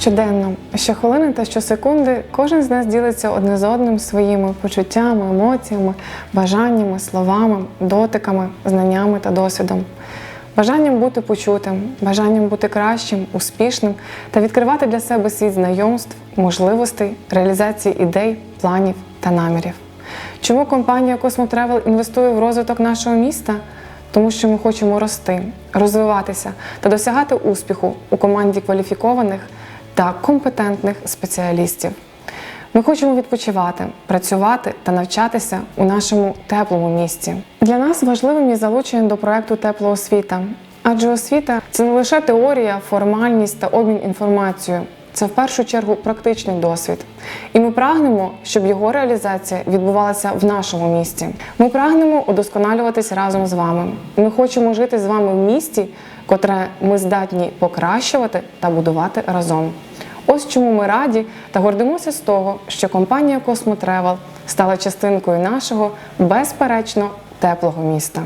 Щоденно, щохвилини та щосекунди кожен з нас ділиться одне з одним своїми почуттями, емоціями, бажаннями, словами, дотиками, знаннями та досвідом. Бажанням бути почутим, бажанням бути кращим, успішним та відкривати для себе світ знайомств, можливостей, реалізації ідей, планів та намірів. Чому компанія Космотревел інвестує в розвиток нашого міста? Тому що ми хочемо рости, розвиватися та досягати успіху у команді кваліфікованих та компетентних спеціалістів. Ми хочемо відпочивати, працювати та навчатися у нашому теплому місті. Для нас важливим є залучення до проекту Тепла освіта, адже освіта це не лише теорія, формальність та обмін інформацією. Це в першу чергу практичний досвід. І ми прагнемо, щоб його реалізація відбувалася в нашому місті. Ми прагнемо удосконалюватись разом з вами. Ми хочемо жити з вами в місті, котре ми здатні покращувати та будувати разом. Ось чому ми раді та гордимося з того, що компанія Космотревел стала частинкою нашого безперечно теплого міста.